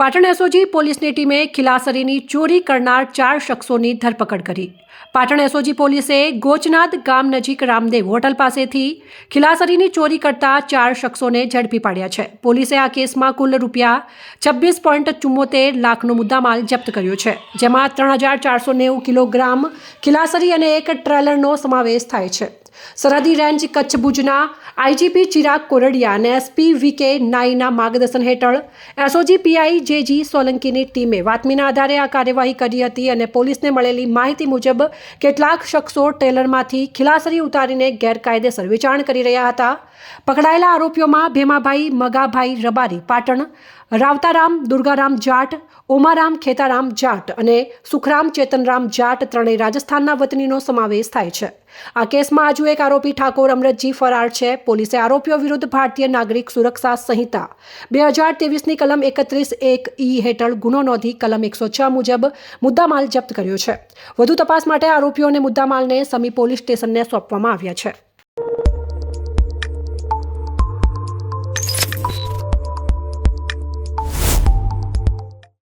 Patan SOG પોલીસની ટીમે ખિલાસરીની ચોરી કરનાર ચાર શખ્સોની ધરપકડ કરી. પાટણ એસઓજી પોલીસે ગોચનાથ ગામ નજીક રામદેવ હોટલ પાસેથી ખિલાસરીની ચોરી કરતા ચાર શખ્સોને ઝડપી પાડ્યા છે. પોલીસે આ કેસમાં કુલ રૂપિયા છવ્વીસ પોઈન્ટ ચુમ્મોતેર લાખનો મુદ્દામાલ જપ્ત કર્યો છે, જેમાં ત્રણ હજાર ચારસો નેવું કિલોગ્રામ ખિલાસરી અને એક ટ્રેલરનો સમાવેશ થાય છે. સરહદી રેન્જ કચ્છ ભુજના આઈજીપી ચિરાગ કોરડિયા અને એસપી વીકે નાઈના માર્ગદર્શન હેઠળ એસઓજી પીઆઈ જેજી સોલંકીની ટીમે બાતમીના આધારે આ કાર્યવાહી કરી હતી અને પોલીસને મળેલી માહિતી મુજબ કેટલાક શખ્સો ટેલરમાંથી ખિલાસરી ઉતારીને ગેરકાયદેસર વેચાણ કરી રહ્યા હતા. પકડાયેલા આરોપીઓમાં ભેમાભાઈ, મગાભાઈ, રબારી પાટણ, રાવતારામ, દુર્ગારામ જાટ ઓમારામ ખેતારામ જાટ અને સુખરામ ચેતનરામ જાટ ત્રણેય રાજસ્થાનના વતનીનો સમાવેશ થાય છે. આ કેસમાં હજુ એક આરોપી ઠાકોર અમરતજી ફરાર છે. પોલીસે આરોપીઓ વિરુદ્ધ ભારતીય નાગરિક સુરક્ષા સંહિતા બે હજાર ત્રેવીસની કલમ એકત્રીસ એક ઈ હેઠળ ગુનો નોંધી કલમ એકસો છ મુજબ મુદ્દામાલ જપ્ત કર્યો છે. વધુ તપાસ માટે આરોપીઓને મુદ્દામાલને સમી પોલીસ સ્ટેશનને સોંપવામાં આવ્યા છે.